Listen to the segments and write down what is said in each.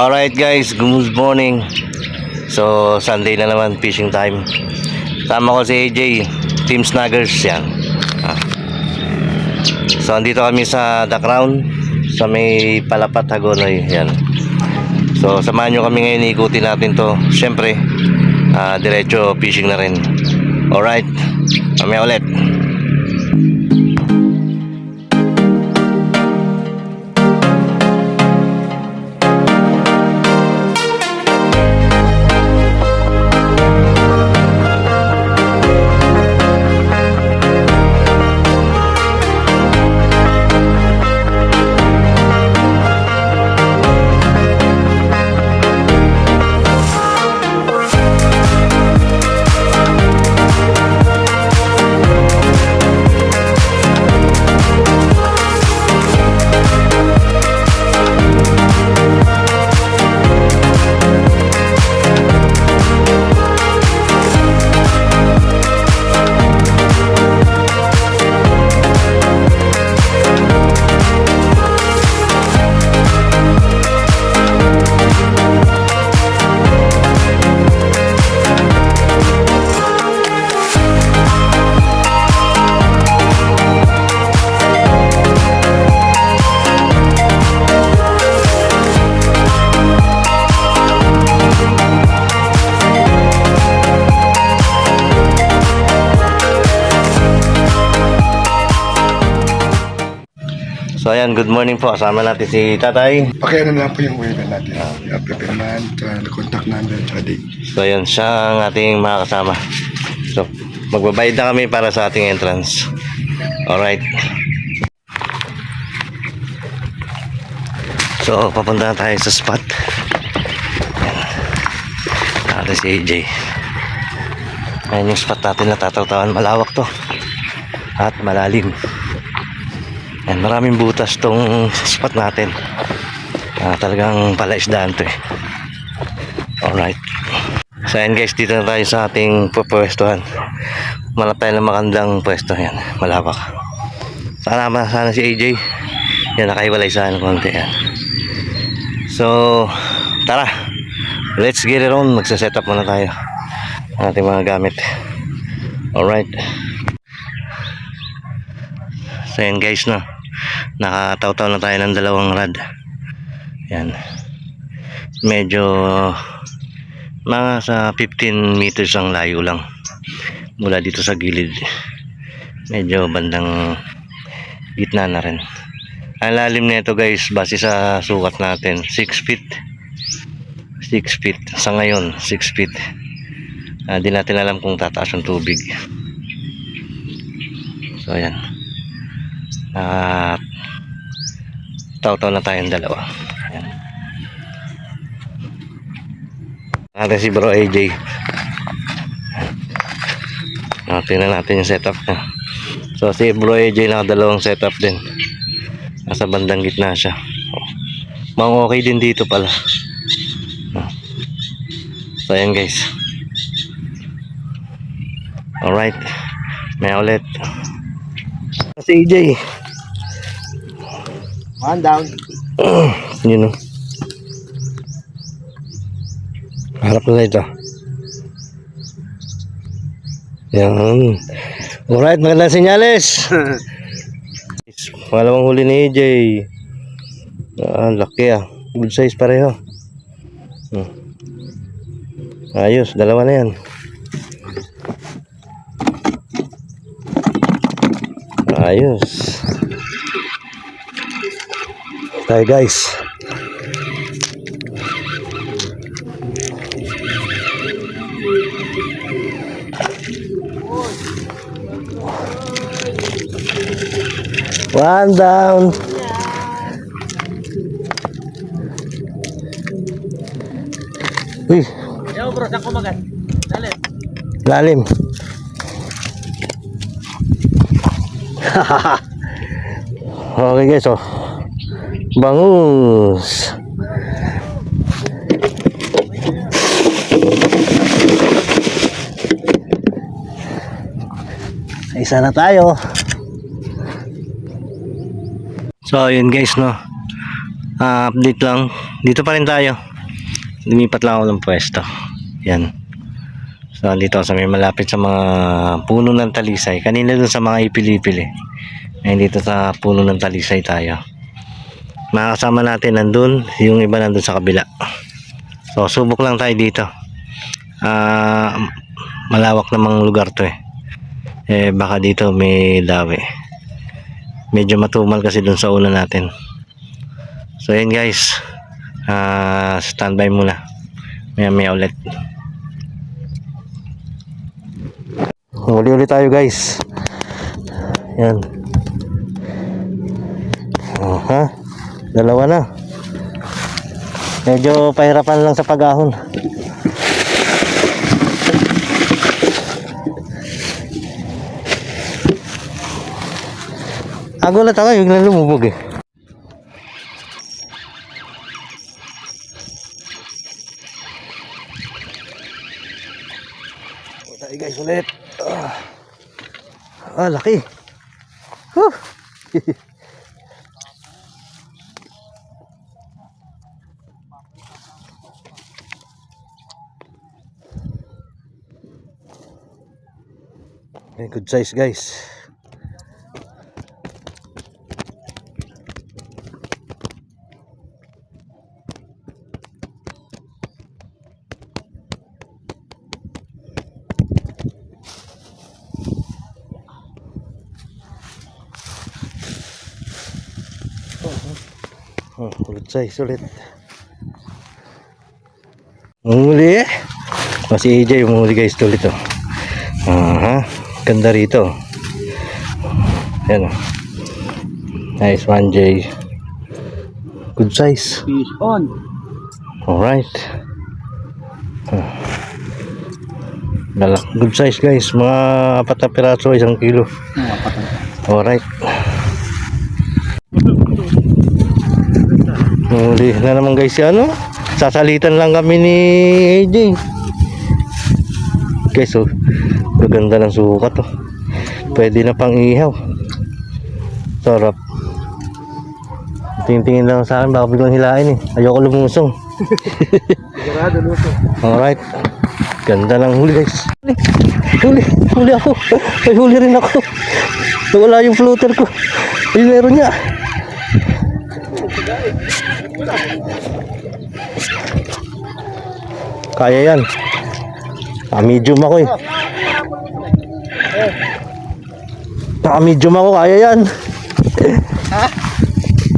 Alright guys, good morning. So, Sunday na naman, fishing time. Sama ko si AJ, Team Snaggers, yan. Ah. So, andito kami sa The Crown, sa may Palapat, Hagonoy, yan. So, samahan nyo kami ngayon, ikutin natin to. Siyempre, ah, diretso fishing na rin. Alright, mamaya ulit. So, ayan, good morning po. Kasama natin si Tatay. Pakiano na lang po yung waiver natin. Pepperman, uh, contact number, tsaka date. So yun, siya ang ating mga kasama. So, magbabayad na kami para sa ating entrance. Alright. So, papunta na tayo sa spot. Yan. Natin si AJ. Ayan yung spot natin na tatawtawan. Malawak to. At malalim. Yan, maraming butas tong spot natin. Ah, talagang palaisdaan to eh. Alright. So ayan guys, dito na tayo sa ating pupwestuhan. Malap tayo ng magandang pwesto. Yan, malawak. Sana, sana si AJ. Yan, nakaiwalay sa ng konti. Yan. So, tara. Let's get it on. Magsa-set up muna tayo. Ang ating mga gamit. Alright. So yan guys, no. Nakataw-taw na tayo ng dalawang rad. Yan. Medyo mga sa 15 meters ang layo lang. Mula dito sa gilid. Medyo bandang gitna na rin. Ang lalim nito guys base sa sukat natin 6 feet. 6 feet. Sa ngayon 6 feet. Ah, di natin alam kung tataas ang tubig. So ayan. At taw-taw na tayong dalawa. Ayan. Natin si bro AJ Ah, tingnan natin yung setup niya. So si bro AJ nakadalawang setup din. Nasa bandang gitna siya. Mang okay din dito pala. Ah. so ayan guys. Alright. May ulit. Si AJ One down. yun o harap na ito. Yan. Alright magandang senyales. Pangalawang huli ni AJ ah, laki ah. Good size pareho. Hmm. ayos dalawa na yan. Ayos tayo guys One down. Uy, Yo bro, saan kumagat? Dali. lalim. okay guys, oh. Bangus. Isa na tayo. So, yun guys, no. Uh, update lang. Dito pa rin tayo. Lumipat lang ako ng pwesto. Yan. So, dito sa may malapit sa mga puno ng talisay. Kanina dun sa mga ipili-pili. Ngayon dito sa puno ng talisay tayo. Makakasama natin nandun, yung iba nandun sa kabila. So, subok lang tayo dito. Ah, malawak namang lugar to eh. Eh, baka dito may dawi. Medyo matumal kasi dun sa una natin. So, yan guys. Ah, standby muna. Maya maya ulit. Huli ulit tayo guys. Yan. Aha. Dalawa na. Medyo pahirapan lang sa pag-ahon. Agulat ako, yung lumubog eh. Tayo guys ulit. Ah, ah laki. Huh. Okay, good size guys. Oh, good size ulit. Umuli eh. Oh, si AJ umuli guys ulit oh. Aha, ganda rito. Yan. Nice one J. Good size. Fish on. Alright. Good size guys. Mga apat na piraso, isang kilo. Alright. Huli na naman guys si ano. Sasalitan lang kami ni AJ. Guys oh. Gaganda ng sukat oh. Pwede na pang ihaw. Sarap. Tingin-tingin lang sa akin, baka biglang hilain eh. Ayoko lumusong. Sigurado luto. Alright. Ganda ng huli guys. Huli, huli, huli ako. May huli rin ako. Nawala yung floater ko. Ay, meron niya. Kaya yan. Ah, medium ako eh. Naka medium ako, kaya yan. Ha?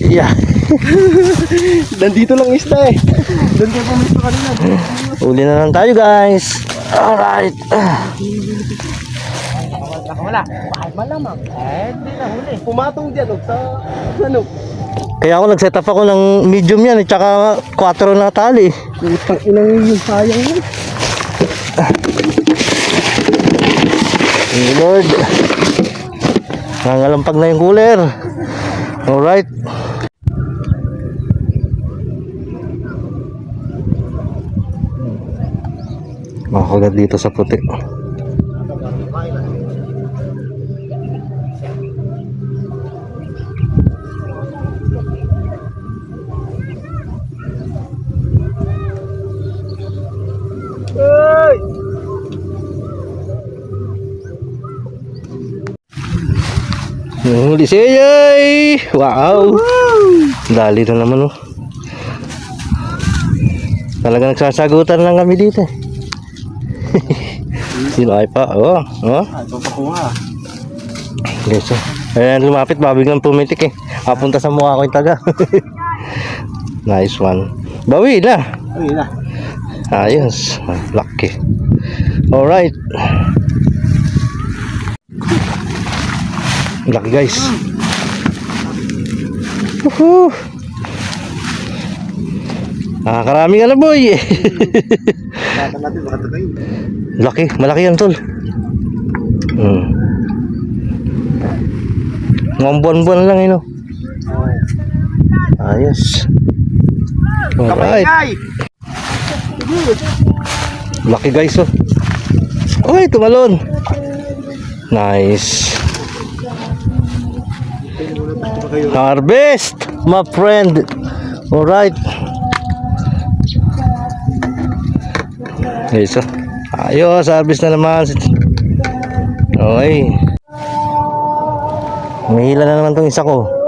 Yeah. Nandito lang isda eh. Doon kayo pumisto kanina. Uli na lang tayo guys. Alright. Bakit malamang? Eh, hindi na huli. Pumatong dyan oh, sa ano. Kaya ako nag-set up ako ng medium yan at saka 4 na tali. Putang inang yung sayang mo. Thank you Lord. Nangalampag na yung cooler. Alright. Makagat dito sa puti. Huli si! Wow! Dali na naman oh. Talaga nagsasagutan lang kami dito. eh. Sino ay pa? Oh, oh. Ito pa kuha. Guys, oh. Ayan, lumapit, babiglang pumitik eh. Papunta sa mukha ko yung taga. nice one. Bawi na. Ay, na. Ayos. Lucky. Alright. Lucky guys. Woohoo! Nakakarami ka na boy. Laki, malaki yan tol. Hmm. Mga buwan-buwan lang yun. oh. Ayos. Alright. Laki guys oh. Uy, tumalon. Nice. Harvest, my friend. Alright. Okay, so. Ayos, harvest na naman. Okay. Mahila na naman tong isa ko.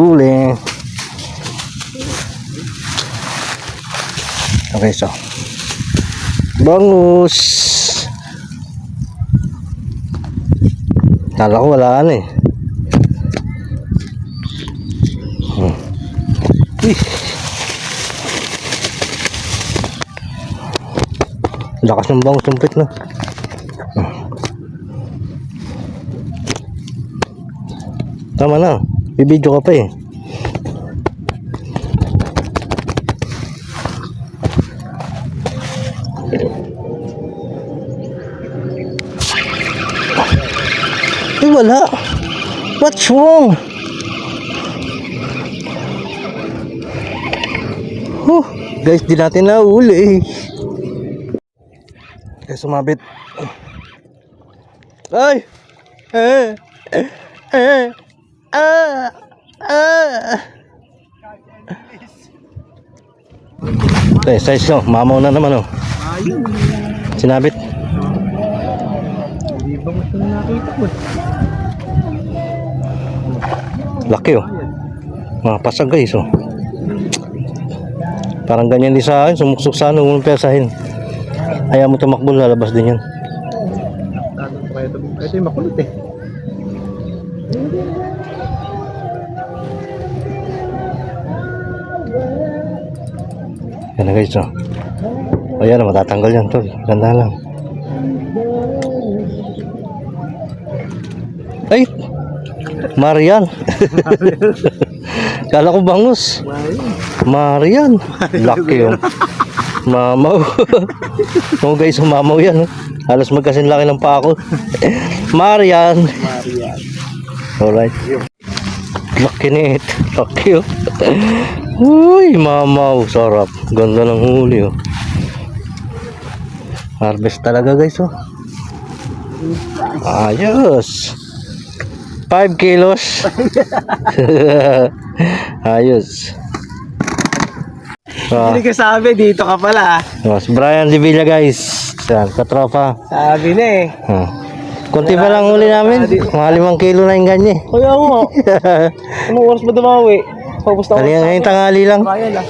Huli. Okay, so. Bangus. Kala ko wala na eh. Hmm. Lakas ng bangus sumpit na. Hmm. Tama na. Bibidyo ka pa eh. Ay, wala. What's wrong? Huh, guys, di natin nahuli eh. Kaya sumabit. Ay! Eh! Eh! Ah! Ah! Okay, size no. Mamaw na naman oh. Sinabit. Hindi ba mo? Laki oh. Mga pasag guys oh. Parang ganyan din sa akin. Sumuksok sa ano. Unang pesahin. Ayaw mo tumakbo. Lalabas din yan. Ito yung makulit eh. Yan na guys oh. O yan matatanggal yan tol. Ganda lang. Ay! Marian! Kala ko bangus. Marian. Laki yun. Mamaw. oh guys, mamaw yan. oh. Halos magkasin laki ng pako. Marian. Maria. Alright. Laki nit. Laki oh. Uy, mamaw. Sarap. Ganda ng huli oh. Harvest talaga guys oh. Ayos. 5 kilos. Ayos. Ah, Hindi ka sabi, dito ka pala. ah. oh, si Brian Divilla guys. Yan, katropa. Sabi na eh. Ah. Kunti pa lang huli namin. Mga limang kilo na yung ganyan. Kaya mo. Anong oras ba dumawi? Pagpus na Kanina ngayong tanghali lang. Kaya lang.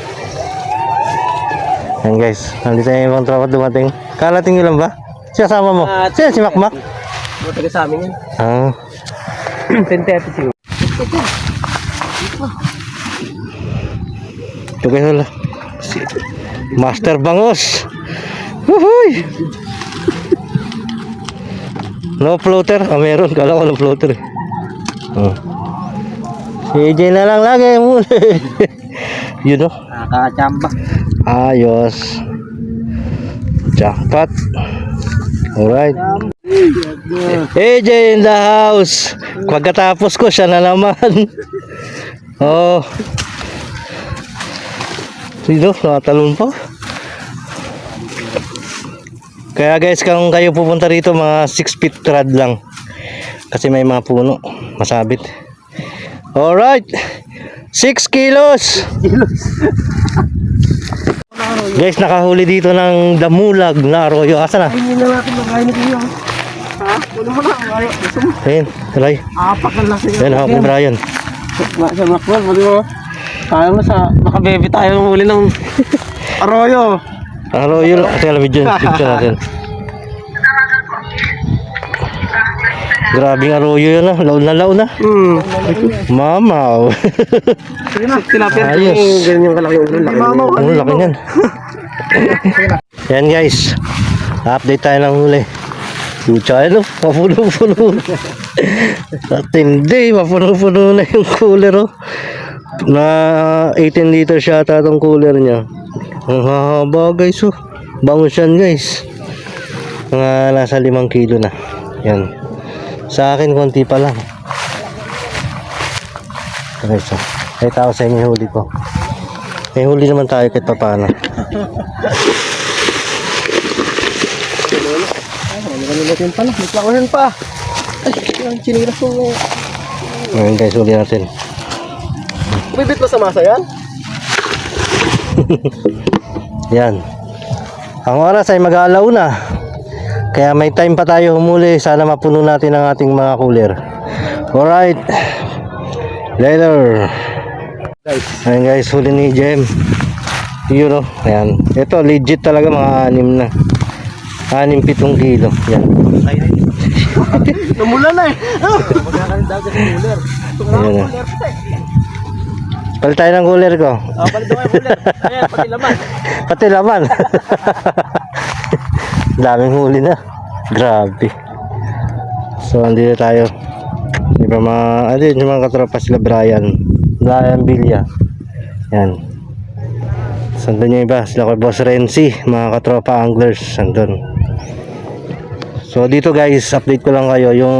Yan guys, nandito yung ibang tropa dumating. Kalating nyo lang ba? Siya sama mo? Ah, Siya si Makmak? Mataga sa amin yan. Ah, 10.30 siguro. ito wala. Si Master Bangos. Wuhuy! No floater? Ah, meron. Kala ko no floater. eh. Oh. Si AJ na lang lagi muli. Yun oh. Nakakachamba. Ayos. Jackpot. Alright. AJ in the house. Pagkatapos ko, siya na naman. oh. Sino? Nakatalon pa. Kaya guys, kung kayo pupunta rito, mga 6 feet rad lang. Kasi may mga puno. Masabit. Alright. 6 kilos. Guys, nakahuli dito ng damulag na arroyo. Asa na? Hindi na natin makain na kayo. Ha? Wala mo na. Mo? Ayun, try. Apak na lang sa'yo. Ayun, hawak ni Brian. Sa Macwell, pwede mo. Kaya mo sa, nakabebe tayo ng huli ng arroyo. Arroyo, teka lang, video, video natin. Grabing arroyo yun ah. Laon na laon na. Hmm. Mamaw. Sige na. Tilapia. Ayos. Yung ganyan yung kalaki ulo. Laki. Mamaw. Ang laki niyan. Yan guys. Update tayo ng huli. Pucha, ano? Mapuno-puno. At hindi, mapuno-puno na yung cooler, oh. Na 18 liters yata itong cooler niya. Ang haba, guys, oh. Bangus yan, guys. Mga nasa 5 kilo na. Yan. Sa akin, konti pa lang. Okay, so. Ay, tao sa inyo yung huli ko. May huli naman tayo kahit pa paano. Natin pa lang, may plakuhan pa. Ay, ang chinilas ko. Ngayon guys, huli natin. Bibit mo sa masa yan? Yan. Ang oras ay mag-aalaw na. Kaya may time pa tayo humuli. Sana mapuno natin ang ating mga cooler. Alright. Later. Ayan guys, huli ni Jem. Yun o. Ayan. Ito, legit talaga mga anim na. Anim pitong kilo. Yan. Namula na eh. Ng. Ayan na. Palit tayo ng cooler ko. Ah, palit daw yung cooler. Ayan, pati laman. Pati laman. Daming huli na. Grabe. So, andito tayo. Di ba mga, yun, yung mga katropa sila Brian. Brian Villa. Yan. Sandun yung iba. Sila ko Boss Renzi. Mga katropa anglers. Sandun. So, dito guys, update ko lang kayo. Yung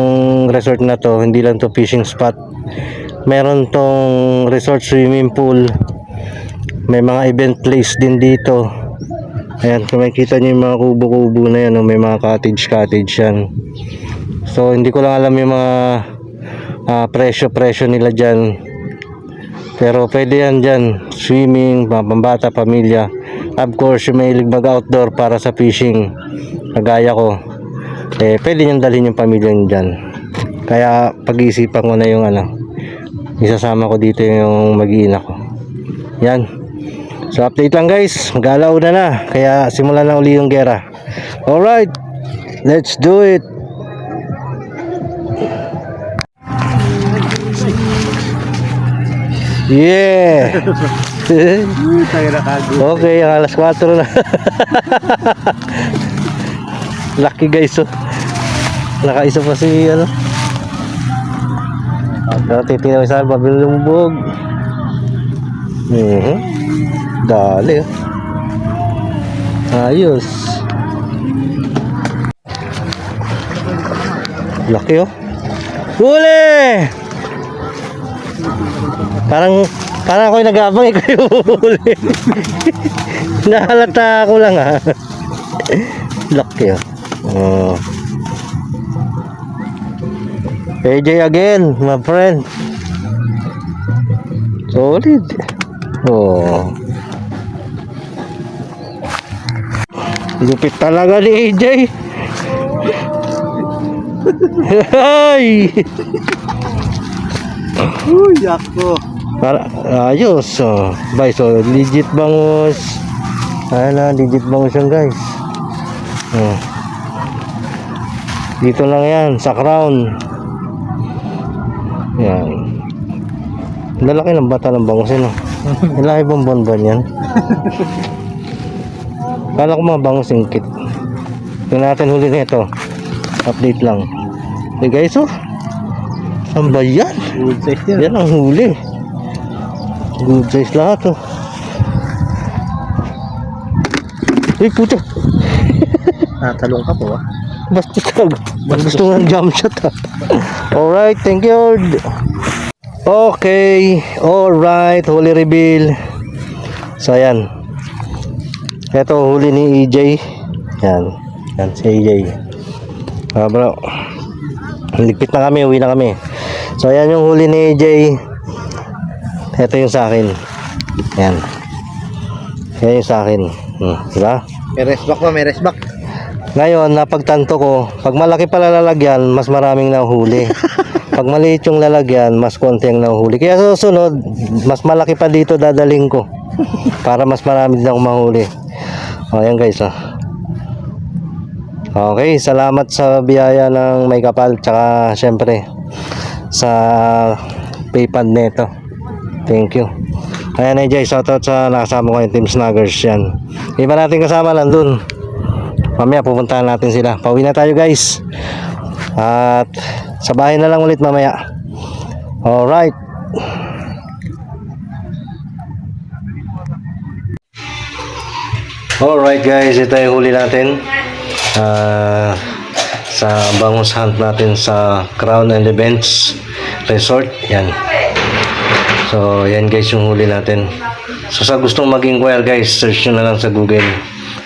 resort na to, hindi lang to fishing spot. Meron tong resort swimming pool. May mga event place din dito. Ayan, kung makikita nyo yung mga kubo-kubo na yan, oh, may mga cottage-cottage yan. So, hindi ko lang alam yung mga ah, presyo-presyo nila dyan. Pero pwede yan dyan. Swimming, pambata, pamilya. Of course, yung may mag-outdoor para sa fishing. Kagaya ko. Eh, pwede nyo dalhin yung pamilya nyo dyan. Kaya, pag-iisipan ko na yung ano, isasama ko dito yung mag-iina ko. Yan. So update lang guys, mag-alaw na na. Kaya simulan na uli yung gera. Alright, let's do it. Yeah! Okay, ang alas 4 na. Lucky guys, oh. Nakaisa pa si, ano. At titingnan sa pabilubog. Mhm. Dali, oh. Ayos. Laki, oh. Huli! Parang, parang ako'y nag-aabang, ikaw yung huli. Nahalata ako lang, ha. Laki, oh. Oh. AJ again, my friend. Solid. Oh. Lupit talaga ni AJ. Ay! Uy, yako. Para ayos. Oh. Bye, so legit bangus. Ayan na, legit bangus yan guys. Oh. Dito lang yan, sa crown. Yan. Lalaki ng bata ng bangus yun. Oh. Ilang ibang bonbon yan. Kala ko mga bangus ingkit. Tingnan natin huli na ito. Update lang. Hey guys, oh. Saan ba yan? Good size yan. Yan ang huli. Good size lahat oh. Uy, puto. Natalong ka po ah. Basta tag. Gusto nga ng jump shot ah. Alright, thank you. Okay, alright, huli reveal. So, ayan. Ito, huli ni EJ. Yan. Yan, si EJ. Ah, bro. Ligpit na kami, uwi na kami. So, ayan yung huli ni EJ. Ito yung sa akin. Yan. Yan yung sa akin. Hmm, diba? May rest back ba? May rest back. Ngayon, napagtanto ko, pag malaki pala lalagyan, mas maraming nahuhuli. pag maliit yung lalagyan, mas konti ang nahuhuli. Kaya susunod, mas malaki pa dito dadaling ko. Para mas marami din akong mahuli. O, yan guys, ah. Okay, salamat sa biyaya ng may kapal. Tsaka, syempre, sa paypad neto. Thank you. Ayan, AJ, shoutout sa nakasama ko yung Team Snaggers yan. Iba natin kasama nandun. mamaya pupuntahan natin sila. Pauwi na tayo guys. At sa bahay na lang ulit mamaya. Alright. Alright guys, ito yung huli natin. Ah, sa bangus hunt natin sa Crown and Events Resort. Yan. So, yan guys yung huli natin. So, sa gustong mag-inquire guys, search nyo na lang sa Google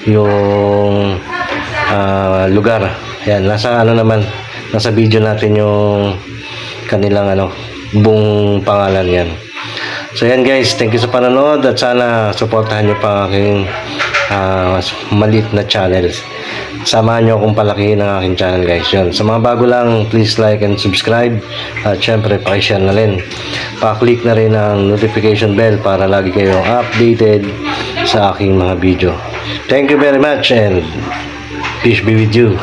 yung ah, lugar. Yan, nasa ano naman, nasa video natin yung kanilang ano, buong pangalan yan. So yan guys, thank you sa panonood at sana suportahan nyo pa aking mas maliit na channels. Samahan nyo akong palakihin ang aking channel guys. Yun. Sa mga bago lang, please like and subscribe. At syempre, pakishare na rin. Pa-click na rin ang notification bell para lagi kayong updated sa aking mga video. Thank you very much and peace be with you.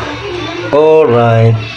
Alright.